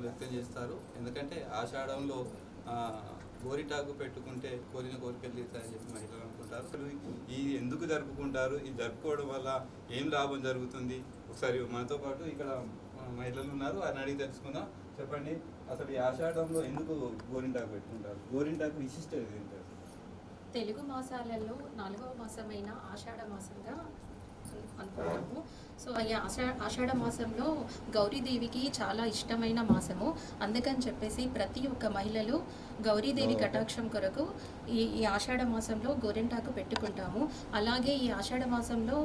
ఆనందం వ్యక్తం చేస్తారు. ఎందుకంటే ఆషాఢంలో గోరిటాకు పెట్టుకుంటే కోరిన కోరికలు తీస్తాయని చెప్పి మహిళలు అనుకుంటారు. అసలు ఈ ఎందుకు జరుపుకుంటారు? ఇది జరుపుకోవడం వల్ల ఏం లాభం జరుగుతుంది? ఒకసారి మనతో పాటు ఇక్కడ మహిళలు ఉన్నారు. అని అడిగి తెలుసుకుందాం. చెప్పండి అసలు ఈ ఆషాఢంలో ఎందుకు గోరింటాకు పెట్టుకుంటారు? గోరింటాకు విశిష్టత ఏంటి తెలుగు మాసాలలో నాలుగవ మాసమైన ఆషాఢ మాసంగా అనుకుంటాము సో ఈ ఆషా ఆషాఢ మాసంలో గౌరీదేవికి చాలా ఇష్టమైన మాసము. అందుకని చెప్పేసి ప్రతి ఒక్క మహిళలు గౌరీదేవి కటాక్షం కొరకు ఈ ఈ ఆషాఢ మాసంలో గోరింటాకు పెట్టుకుంటాము. అలాగే ఈ ఆషాఢ మాసంలో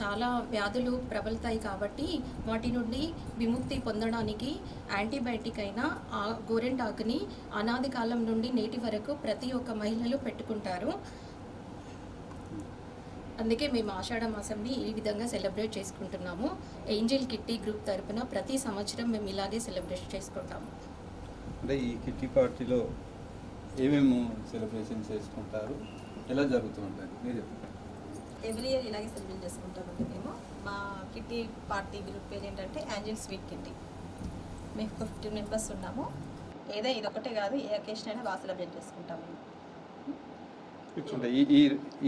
చాలా వ్యాధులు ప్రబలుతాయి కాబట్టి వాటి నుండి విముక్తి పొందడానికి యాంటీబయాటిక్ అయిన ఆ గోరింటాకుని అనాది కాలం నుండి నేటి వరకు ప్రతి ఒక్క మహిళలు పెట్టుకుంటారు. అందుకే మేము ఆషాఢ మాసంని ఈ విధంగా సెలబ్రేట్ చేసుకుంటున్నాము. ఏంజల్ కిట్టి గ్రూప్ తరపున ప్రతి సంవత్సరం మేము ఇలాగే సెలబ్రేట్ చేసుకుంటాము. అంటే ఈ కిట్టి పార్టీలో ఏమేమి సెలబ్రేషన్ చేసుకుంటారు? ఎలా జరుగుతూ ఉంటాయి మీరు చెప్పండి. ఎవ్రీ ఇయర్ ఇలాగే సెలబ్రేట్ చేసుకుంటామండి మేము. మా కిట్టి పార్టీ గ్రూప్ పేరు ఏంటంటే యాంజిల్ స్వీట్ కిట్టి. మేము ఫిఫ్టీన్ మెంబర్స్ ఉన్నాము. ఏదో ఇదొకటే కాదు ఏ అకేషన్ అయినా బాగా సెలబ్రేట్ చేసుకుంటాము. ఈ ఈ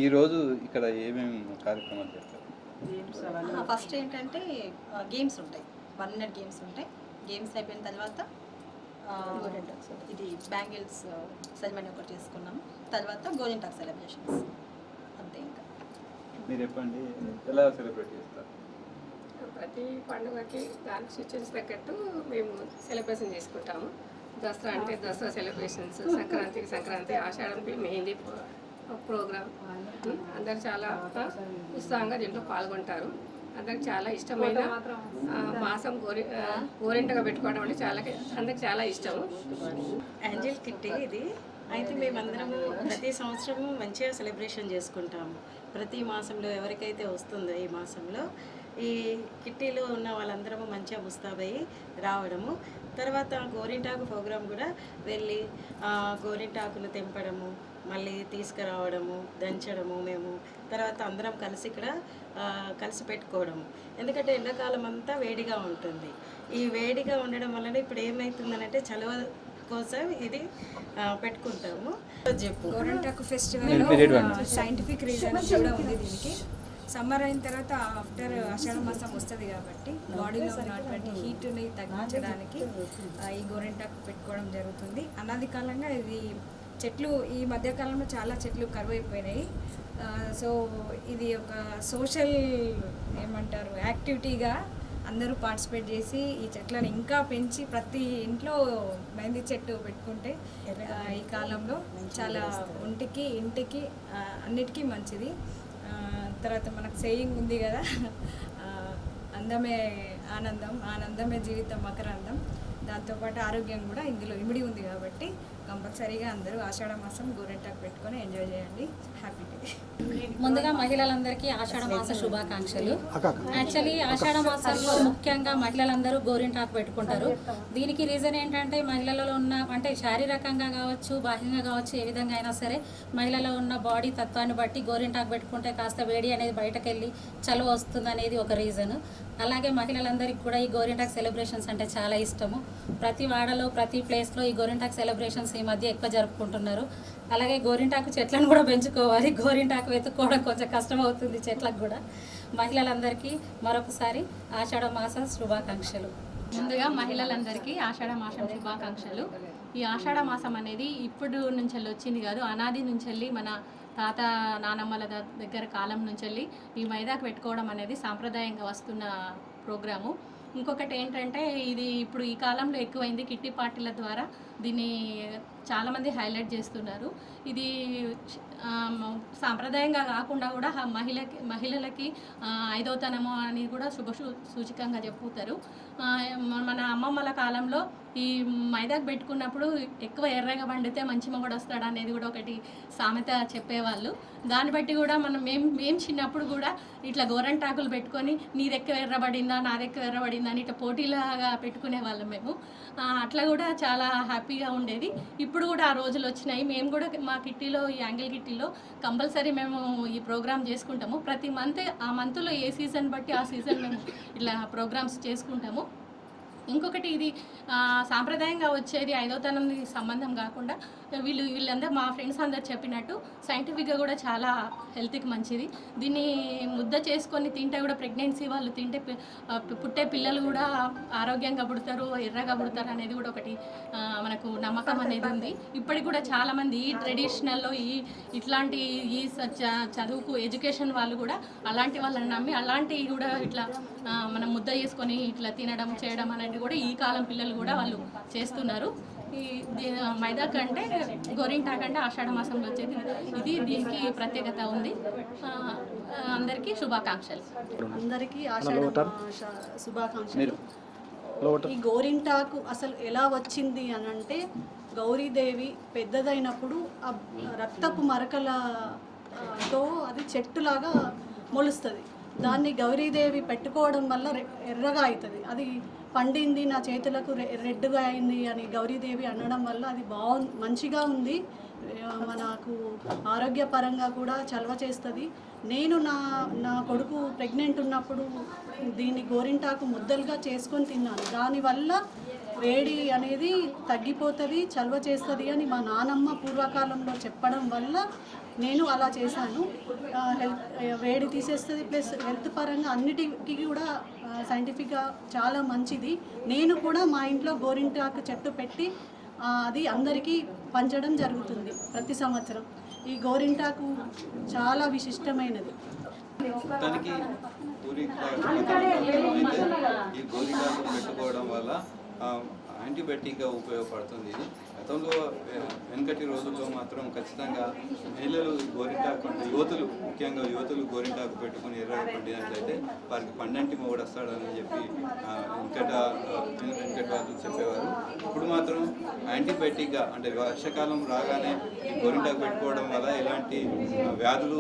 ఈ రోజు ఇక్కడ ఏమేమి కార్యక్రమాలు చేస్తారు? ఫస్ట్ ఏంటంటే గేమ్స్ ఉంటాయి. వన్ మినిట్ గేమ్స్ ఉంటాయి. గేమ్స్ అయిపోయిన తర్వాత ఇది బ్యాంగిల్స్ సెరమనీ ఒకటి చేసుకున్నాము తర్వాత గోరింటాక్ సెలబ్రేషన్స్ అంతే ఇంకా. మీరు చెప్పండి ఎలా సెలబ్రేట్ చేస్తారు? ప్రతి పండుగకి దానికి సిచ్యువేషన్ తగ్గట్టు మేము సెలబ్రేషన్ చేసుకుంటాము. దసరా అంటే దసరా సెలబ్రేషన్స్ సంక్రాంతికి సంక్రాంతి ఆషాఢంకి మెహందీ ప్రోగ్రామ్ అందరు చాలా ఉత్సాహంగా దీంట్లో పాల్గొంటారు. అందరికి చాలా ఇష్టమైన ఆ, మాసం గోరి ఆ, గోరింటగా పెట్టుకోవడం అంటే చాలా అందరికి చాలా ఇష్టము యాంజల్ కిట్టి ఇది. అయితే మేమందరము ప్రతి సంవత్సరము మంచిగా సెలబ్రేషన్ చేసుకుంటాము. ప్రతి మాసంలో ఎవరికైతే వస్తుందో ఈ మాసంలో ఈ కిట్టీలో ఉన్న వాళ్ళందరము మంచిగా ముస్తాబయ్యి రావడము. తర్వాత గోరింటాకు ప్రోగ్రాం కూడా వెళ్ళి ఆ, గోరింటాకులు తెంపడము మళ్ళీ తీసుకురావడము దంచడము మేము. తర్వాత అందరం కలిసి ఇక్కడ ఆ, కలిసి పెట్టుకోవడము. ఎందుకంటే ఎండాకాలం అంతా వేడిగా ఉంటుంది. ఈ వేడిగా ఉండడం వలన ఇప్పుడు ఏమవుతుందనంటే చలవ కోసం ఇది పెట్టుకుంటాము. చెప్పు గోరంటాకు ఫెస్టివల్. సైంటిఫిక్ రీజన్ కూడా ఉంది దీనికి. సమ్మర్ అయిన తర్వాత ఆఫ్టర్ ఆషాఢ మాసం వస్తుంది కాబట్టి బాడీలో ఉన్నటువంటి హీట్ని తగ్గించడానికి ఆ, ఈ గోరెంటాకు పెట్టుకోవడం జరుగుతుంది. అనాది కాలంగా ఇది చెట్లు ఈ మధ్యకాలంలో చాలా చెట్లు కరువైపోయినాయి. సో ఇది ఒక సోషల్ ఏమంటారు యాక్టివిటీగా అందరూ పార్టిసిపేట్ చేసి ఈ చెట్లను ఇంకా పెంచి ప్రతి ఇంట్లో మెహందీ చెట్టు పెట్టుకుంటే ఈ కాలంలో చాలా ఒంటికి ఇంటికి అన్నిటికీ మంచిది. తర్వాత మనకు సేయింగ్ ఉంది కదా అందమే ఆనందం ఆనందమే జీవితం మకరందం. దాంతోపాటు ఆరోగ్యం కూడా ఇందులో ఇమిడి ఉంది కాబట్టి కంపల్సరీగా అందరూ ఆషాఢ మాసం గోరెంటాకు పెట్టుకొని ఎంజాయ్ చేయండి. హ్యాపీ డే ముందుగా మహిళలందరికీ ఆషాఢ మాస శుభాకాంక్షలు. యాక్చువల్లీ ఆషాఢ మాసంలో ముఖ్యంగా మహిళలందరూ గోరింటాకు పెట్టుకుంటారు. దీనికి రీజన్ ఏంటంటే మహిళలలో ఉన్న అంటే శారీరకంగా కావచ్చు బాహ్యంగా కావచ్చు ఏ విధంగా అయినా సరే మహిళలో ఉన్న బాడీ తత్వాన్ని బట్టి గోరింటాకు పెట్టుకుంటే కాస్త వేడి అనేది బయటకు వెళ్ళి చలువ వస్తుంది అనేది ఒక రీజన్. అలాగే మహిళలందరికీ కూడా ఈ గోరింటాక్ సెలబ్రేషన్స్ అంటే చాలా ఇష్టము. ప్రతి వాడలో ప్రతి ప్లేస్లో ఈ గోరింటాక్ సెలబ్రేషన్స్ ఈ మధ్య ఎక్కువ జరుపుకుంటున్నారు. అలాగే గోరింటాకు చెట్లను కూడా పెంచుకోవాలి. గోరింటాకు వెతుక్కోవడం కొంచెం కష్టం అవుతుంది చెట్లకు కూడా. మహిళలందరికీ మరొకసారి ఆషాఢ మాస శుభాకాంక్షలు. ముందుగా మహిళలందరికీ ఆషాఢ మాసం శుభాకాంక్షలు. ఈ ఆషాఢ మాసం అనేది ఇప్పుడు నుంచి వచ్చింది కాదు అనాది నుంచి మన తాత నానమ్మల దగ్గర కాలం నుంచి ఈ మైదాకు పెట్టుకోవడం అనేది సాంప్రదాయంగా వస్తున్న ప్రోగ్రాము. ఇంకొకటి ఏంటంటే ఇది ఇప్పుడు ఈ కాలంలో ఎక్కువైంది కిట్టి పార్టీల ద్వారా. దీన్ని చాలామంది హైలైట్ చేస్తున్నారు. ఇది సాంప్రదాయంగా కాకుండా కూడా మహిళకి మహిళలకి ఐదవతనము అని కూడా శుభ సూచికంగా చెప్పుతారు. మన అమ్మమ్మల కాలంలో ఈ మైదాకు పెట్టుకున్నప్పుడు ఎక్కువ ఎర్రగా పండితే మంచి మొగడు వస్తాడు అనేది కూడా ఒకటి సామెత చెప్పేవాళ్ళు. దాన్ని బట్టి కూడా మనం మేం మేం చిన్నప్పుడు కూడా ఇట్లా గోరంటాకులు పెట్టుకొని నీది ఎక్కువ ఎర్రబడిందా నాది ఎక్కువ ఎర్రబడిందా అని ఇట్లా పోటీలాగా పెట్టుకునే వాళ్ళం మేము అట్లా కూడా చాలా హ్యాపీగా ఉండేది. ఇప్పుడు కూడా ఆ రోజులు వచ్చినాయి. మేము కూడా మా కిట్టీలో ఈ యాంగిల్ కిట్టి సొసైటీలో కంపల్సరీ మేము ఈ ప్రోగ్రామ్ చేసుకుంటాము. ప్రతి మంత్ ఆ మంత్లో ఏ సీజన్ బట్టి ఆ సీజన్ మేము ఇట్లా ప్రోగ్రామ్స్ చేసుకుంటాము. ఇంకొకటి ఇది సాంప్రదాయంగా వచ్చేది ఐదో తనంది సంబంధం కాకుండా వీళ్ళు వీళ్ళందరూ మా ఫ్రెండ్స్ అందరు చెప్పినట్టు సైంటిఫిక్గా కూడా చాలా హెల్త్కి మంచిది. దీన్ని ముద్ద చేసుకొని తింటే కూడా ప్రెగ్నెన్సీ వాళ్ళు తింటే పుట్టే పిల్లలు కూడా ఆరోగ్యంగా పుడతారు ఎర్రగా పుడతారు అనేది కూడా ఒకటి మనకు నమ్మకం అనేది ఉంది. ఇప్పటికి కూడా చాలామంది ఈ ట్రెడిషనల్లో ఈ ఇట్లాంటి ఈ చదువుకు ఎడ్యుకేషన్ వాళ్ళు కూడా అలాంటి వాళ్ళని నమ్మి అలాంటివి కూడా ఇట్లా మనం ముద్ద చేసుకొని ఇట్లా తినడం చేయడం అనేది కూడా ఈ కాలం పిల్లలు కూడా వాళ్ళు చేస్తున్నారు. ఈ మైదా కంటే గోరింటాక్ అంటే ఆషాఢ మాసంలో వచ్చేది ఇది దీనికి ప్రత్యేకత ఉంది. అందరికీ శుభాకాంక్షలు. అందరికీ ఆషాఢ శుభాకాంక్షలు. ఈ గోరింటాకు అసలు ఎలా వచ్చింది అని అంటే గౌరీదేవి పెద్దదైనప్పుడు ఆ రక్తపు మరకల ఆ, తో అది చెట్టులాగా మొలుస్తుంది. దాన్ని గౌరీదేవి పెట్టుకోవడం వల్ల ఎర్రగా అవుతుంది అది పండింది నా చేతులకు రె- రెడ్డుగా అయింది అని గౌరీదేవి అనడం వల్ల అది బాగు మంచిగా ఉంది. మనకు ఆరోగ్యపరంగా కూడా చలవ చేస్తుంది. నేను నా నా కొడుకు ప్రెగ్నెంట్ ఉన్నప్పుడు దీన్ని గోరింటాకు ముద్దలుగా చేసుకొని తిన్నాను. దానివల్ల వేడి అనేది తగ్గిపోతుంది చలవ చేస్తుంది అని మా నానమ్మ పూర్వకాలంలో చెప్పడం వల్ల నేను అలా చేశాను. హెల్త్ వేడి తీసేస్తుంది ప్లస్ హెల్త్ పరంగా అన్నిటికీ కూడా సైంటిఫిక్గా చాలా మంచిది. నేను కూడా మా ఇంట్లో గోరింటాకు చెట్టు పెట్టి అది అందరికీ పంచడం జరుగుతుంది ప్రతి సంవత్సరం. ఈ గోరింటాకు చాలా విశిష్టమైనది. మొత్తానికి పూరి ఈ పెట్టుకోవడం వల్ల యాంటీబయాటిక్గా ఉపయోగపడుతుంది. ఇది గతంలో వెనకటి రోజుల్లో మాత్రం ఖచ్చితంగా మహిళలు గోరింటాకు అంటే యువతులు ముఖ్యంగా యువతులు గోరింటాకు పెట్టుకుని ఎర్రగా పండినట్లయితే వారికి పండంటి మొగుడు వస్తాడని చెప్పి వెంకట వెనకట వెనకటి వాళ్ళు చెప్పేవారు. ఇప్పుడు మాత్రం యాంటీబయాటిక్గా అంటే వర్షాకాలం రాగానే ఈ గోరింటాకు పెట్టుకోవడం వల్ల ఎలాంటి వ్యాధులు